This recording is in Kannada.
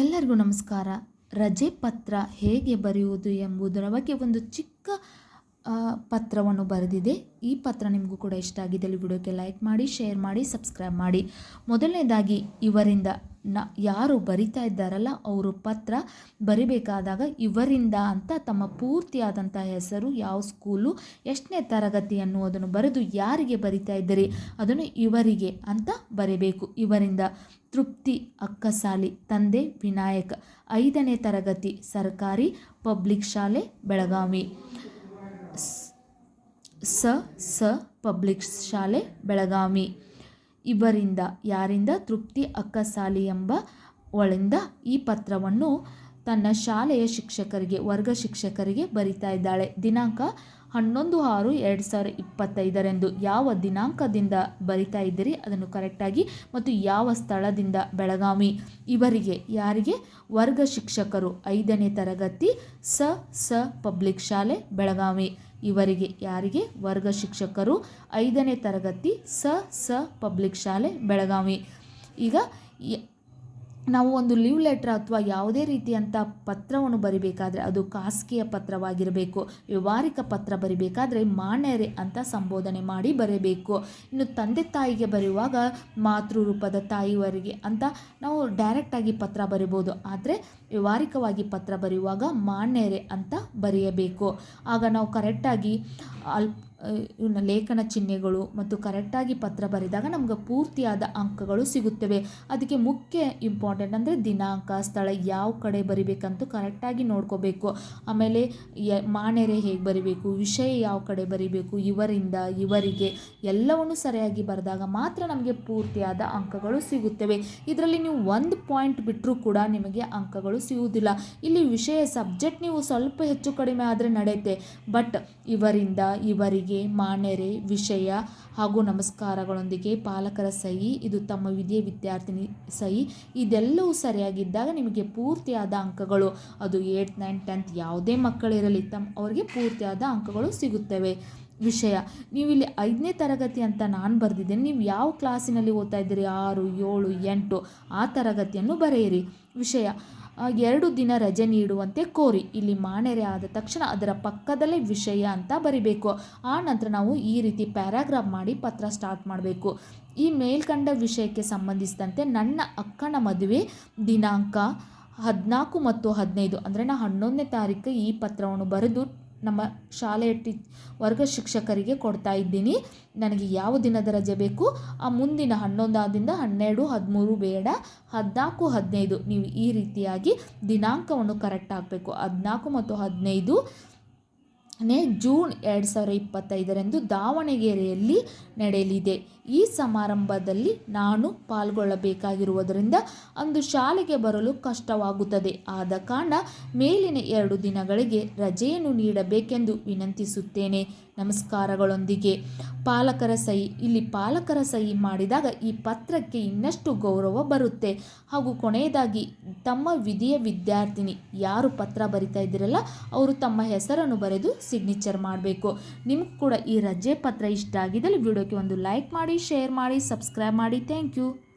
ಎಲ್ಲರಿಗೂ ನಮಸ್ಕಾರ. ರಜೆ ಪತ್ರ ಹೇಗೆ ಬರೆಯುವುದು ಎಂಬುದರ ಬಗ್ಗೆ ಒಂದು ಚಿಕ್ಕ ಪತ್ರವನ್ನು ಬರೆದಿದೆ. ಈ ಪತ್ರ ನಿಮಗೂ ಕೂಡ ಇಷ್ಟ ಆಗಿದ್ದಲ್ಲಿ ವಿಡಿಯೋಕ್ಕೆ ಲೈಕ್ ಮಾಡಿ, ಶೇರ್ ಮಾಡಿ, ಸಬ್ಸ್ಕ್ರೈಬ್ ಮಾಡಿ. ಮೊದಲನೇದಾಗಿ ಇವರಿಂದ ನ ಯಾರು ಬರಿತಾ ಇದ್ದಾರಲ್ಲ ಅವರು ಪತ್ರ ಬರಿಬೇಕಾದಾಗ ಇವರಿಂದ ಅಂತ ತಮ್ಮ ಪೂರ್ತಿಯಾದಂಥ ಹೆಸರು ಯಾವ ಸ್ಕೂಲು ಎಷ್ಟನೇ ತರಗತಿ ಅನ್ನುವುದನ್ನು ಬರೆದು ಯಾರಿಗೆ ಬರಿತಾ ಇದ್ದೀರಿ? ಅದನ್ನು ಇವರಿಗೆ ಅಂತ ಬರೀಬೇಕು. ಇವರಿಂದ ತೃಪ್ತಿ, ಅಕ್ಕಸಾಲಿ, ತಂದೆ, ವಿನಾಯಕ. ಐದನೇ ತರಗತಿ, ಸರ್ಕಾರಿ, ಪಬ್ಲಿಕ್ ಶಾಲೆ, ಬೆಳಗಾವಿ. ಸ ಸ ಪಬ್ಲಿಕ್ ಶಾಲೆ, ಬೆಳಗಾವಿ. ಇವರಿಂದ ಯಾರಿಂದ ತೃಪ್ತಿ ಅಕ್ಕಸಾಲಿ ಎಂಬ ಒಳಿಂದ ಈ ಪತ್ರವನ್ನು ತನ್ನ ಶಾಲೆಯ ಶಿಕ್ಷಕರಿಗೆ, ವರ್ಗ ಶಿಕ್ಷಕರಿಗೆ ಬರಿತಾ ಇದ್ದಾಳೆ. ದಿನಾಂಕ ಹನ್ನೊಂದು ಆರು ಎರಡು ಸಾವಿರ ಇಪ್ಪತ್ತೈದರಂದು ಯಾವ ದಿನಾಂಕದಿಂದ ಬರಿತಾ ಇದ್ದೀರಿ ಅದನ್ನು ಕರೆಕ್ಟಾಗಿ ಮತ್ತು ಯಾವ ಸ್ಥಳದಿಂದ ಬೆಳಗಾವಿ? ಇವರಿಗೆ ಯಾರಿಗೆ? ವರ್ಗ ಶಿಕ್ಷಕರು ಐದನೇ ತರಗತಿ ಸ ಸ ಪಬ್ಲಿಕ್ ಶಾಲೆ, ಬೆಳಗಾವಿ. ಇವರಿಗೆ ಯಾರಿಗೆ? ವರ್ಗ ಶಿಕ್ಷಕರು. ಐದನೇ ತರಗತಿ ಸ ಸ ಪಬ್ಲಿಕ್ ಶಾಲೆ ಬೆಳಗಾವಿ. ಈಗ ನಾವು ಒಂದು ಲೀವ್ ಲೆಟ್ರ್ ಅಥವಾ ಯಾವುದೇ ರೀತಿಯಂಥ ಪತ್ರವನ್ನು ಬರಿಬೇಕಾದ್ರೆ ಅದು ಖಾಸಗಿಯ ಪತ್ರವಾಗಿರಬೇಕು, ವ್ಯವಹಾರಿಕ ಪತ್ರ ಬರಿಬೇಕಾದ್ರೆ ಮಾನ್ಯರೆ ಅಂತ ಸಂಬೋಧನೆ ಮಾಡಿ ಬರೀಬೇಕು. ಇನ್ನು ತಂದೆ ತಾಯಿಗೆ ಬರೆಯುವಾಗ ಮಾತೃ ರೂಪದ ತಾಯಿಯವರಿಗೆ ಅಂತ ನಾವು ಡೈರೆಕ್ಟಾಗಿ ಪತ್ರ ಬರಿಬೋದು. ಆದರೆ ವ್ಯವಹಾರಿಕವಾಗಿ ಪತ್ರ ಬರೆಯುವಾಗ ಮಾನ್ಯರೆ ಅಂತ ಬರೆಯಬೇಕು. ಆಗ ನಾವು ಕರೆಕ್ಟಾಗಿ ಅಲ್ಪ ಇವನ್ನ ಲೇಖನ ಚಿಹ್ನೆಗಳು ಮತ್ತು ಕರೆಕ್ಟಾಗಿ ಪತ್ರ ಬರೆದಾಗ ನಮ್ಗೆ ಪೂರ್ತಿಯಾದ ಅಂಕಗಳು ಸಿಗುತ್ತವೆ. ಅದಕ್ಕೆ ಮುಖ್ಯ ಇಂಪಾರ್ಟೆಂಟ್ ಅಂದರೆ ದಿನಾಂಕ, ಸ್ಥಳ ಯಾವ ಕಡೆ ಬರಿಬೇಕಂತೂ ಕರೆಕ್ಟಾಗಿ ನೋಡ್ಕೋಬೇಕು. ಆಮೇಲೆ ಯ ಮಾನೆರೆ ಹೇಗೆ ಬರಿಬೇಕು, ವಿಷಯ ಯಾವ ಕಡೆ ಬರಿಬೇಕು, ಇವರಿಂದ, ಇವರಿಗೆ ಎಲ್ಲವನ್ನು ಸರಿಯಾಗಿ ಬರೆದಾಗ ಮಾತ್ರ ನಮಗೆ ಪೂರ್ತಿಯಾದ ಅಂಕಗಳು ಸಿಗುತ್ತವೆ. ಇದರಲ್ಲಿ ನೀವು ಒಂದು ಪಾಯಿಂಟ್ ಬಿಟ್ಟರೂ ಕೂಡ ನಿಮಗೆ ಅಂಕಗಳು ಸಿಗುವುದಿಲ್ಲ. ಇಲ್ಲಿ ವಿಷಯ ಸಬ್ಜೆಕ್ಟ್ ನೀವು ಸ್ವಲ್ಪ ಹೆಚ್ಚು ಕಡಿಮೆ ಆದರೆ ನಡೆಯುತ್ತೆ. ಬಟ್ ಇವರಿಂದ, ಇವರಿಗೆ ಮಾನೆರೆ ವಿಷಯ ಹಾಗೂ ನಮಸ್ಕಾರಗಳೊಂದಿಗೆ ಪಾಲಕರ ಸಹಿ, ಇದು ತಮ್ಮ ವಿದ್ಯೆ ವಿದ್ಯಾರ್ಥಿನಿ ಸಹಿ ಇದೆಲ್ಲವೂ ಸರಿಯಾಗಿದ್ದಾಗ ನಿಮಗೆ ಪೂರ್ತಿಯಾದ ಅಂಕಗಳು, ಅದು ಏಯ್ಟ್ ನೈನ್ ಟೆಂತ್ ಯಾವುದೇ ಮಕ್ಕಳಿರಲಿ ತಮ್ಮ ಅವರಿಗೆ ಪೂರ್ತಿಯಾದ ಅಂಕಗಳು ಸಿಗುತ್ತವೆ. ವಿಷಯ ನೀವು ಇಲ್ಲಿ ಐದನೇ ತರಗತಿ ಅಂತ ನಾನು ಬರೆದಿದ್ದೇನೆ, ನೀವು ಯಾವ ಕ್ಲಾಸಿನಲ್ಲಿ ಓದ್ತಾ ಇದ್ದೀರಿ? ಆರು, ಏಳು, ಎಂಟು ಆ ತರಗತಿಯನ್ನು ಬರೆಯಿರಿ. ವಿಷಯ ಎರಡು ದಿನ ರಜೆ ನೀಡುವಂತೆ ಕೋರಿ, ಇಲ್ಲಿ ಮಾನೆರೆ ಆದ ತಕ್ಷಣ ಅದರ ಪಕ್ಕದಲ್ಲೇ ವಿಷಯ ಅಂತ ಬರಿಬೇಕು. ಆ ನಂತರ ನಾವು ಈ ರೀತಿ ಪ್ಯಾರಾಗ್ರಾಫ್ ಮಾಡಿ ಪತ್ರ ಸ್ಟಾರ್ಟ್ ಮಾಡಬೇಕು. ಈ ಮೇಲ್ಕಂಡ ವಿಷಯಕ್ಕೆ ಸಂಬಂಧಿಸಿದಂತೆ ನನ್ನ ಅಕ್ಕನ ಮದುವೆ ದಿನಾಂಕ ಹದಿನಾಲ್ಕು ಮತ್ತು ಹದಿನೈದು, ಅಂದರೆ ನಾ ಹನ್ನೊಂದನೇ ತಾರೀಕು ಈ ಪತ್ರವನ್ನು ಬರೆದು ನಮ್ಮ ಶಾಲೆಯ ಟಿ, ವರ್ಗ ಶಿಕ್ಷಕರಿಗೆ ಕೊಡ್ತಾ ಇದ್ದೀನಿ. ನನಗೆ ಯಾವ ದಿನದ ರಜೆ ಬೇಕು? ಆ ಮುಂದಿನ ಹನ್ನೊಂದಾದಿಂದ ಹನ್ನೆರಡು, ಹದಿಮೂರು ಬೇಡ. ಹದಿನಾಲ್ಕು, ಹದಿನೈದು. ನೀವು ಈ ರೀತಿಯಾಗಿ ದಿನಾಂಕವನ್ನು ಕರೆಕ್ಟ್ ಆಗಬೇಕು ಹದಿನಾಲ್ಕು ಮತ್ತು ಹದಿನೈದು ನೇ ಜೂನ್ ಎರಡು ಸಾವಿರ ಇಪ್ಪತ್ತೈದರಂದು ದಾವಣಗೆರೆಯಲ್ಲಿ ನಡೆಯಲಿದೆ. ಈ ಸಮಾರಂಭದಲ್ಲಿ ನಾನು ಪಾಲ್ಗೊಳ್ಳಬೇಕಾಗಿರುವುದರಿಂದ ಅಂದು ಶಾಲೆಗೆ ಬರಲು ಕಷ್ಟವಾಗುತ್ತದೆ. ಆದ ಕಾರಣ ಮೇಲಿನ ಎರಡು ದಿನಗಳಿಗೆ ರಜೆಯನ್ನು ನೀಡಬೇಕೆಂದು ವಿನಂತಿಸುತ್ತೇನೆ. ನಮಸ್ಕಾರಗಳೊಂದಿಗೆ. ಪಾಲಕರ ಸಹಿ, ಇಲ್ಲಿ ಪಾಲಕರ ಸಹಿ ಮಾಡಿದಾಗ ಈ ಪತ್ರಕ್ಕೆ ಇನ್ನಷ್ಟು ಗೌರವ ಬರುತ್ತೆ. ಹಾಗೂ ಕೊನೆಯದಾಗಿ, ತಮ್ಮ ವಿಧಿಯ ವಿದ್ಯಾರ್ಥಿನಿ, ಯಾರು ಪತ್ರ ಬರಿತಾ ಇದ್ದೀರಲ್ಲ, ಅವರು ತಮ್ಮ ಹೆಸರನ್ನು ಬರೆದು ಸಿಗ್ನೇಚರ್ ಮಾಡಬೇಕು. ನಿಮ್ಗೆ ಕೂಡ ಈ ರಜೆ ಪತ್ರ ಇಷ್ಟ ಆಗಿದ್ದಲ್ಲಿ, ವಿಡಿಯೋಕ್ಕೆ ಒಂದು ಲೈಕ್ ಮಾಡಿ ಶೇರ್ ಮಾಡಿ ಸಬ್ಸ್ಕ್ರೈಬ್ ಮಾಡಿ. Thank you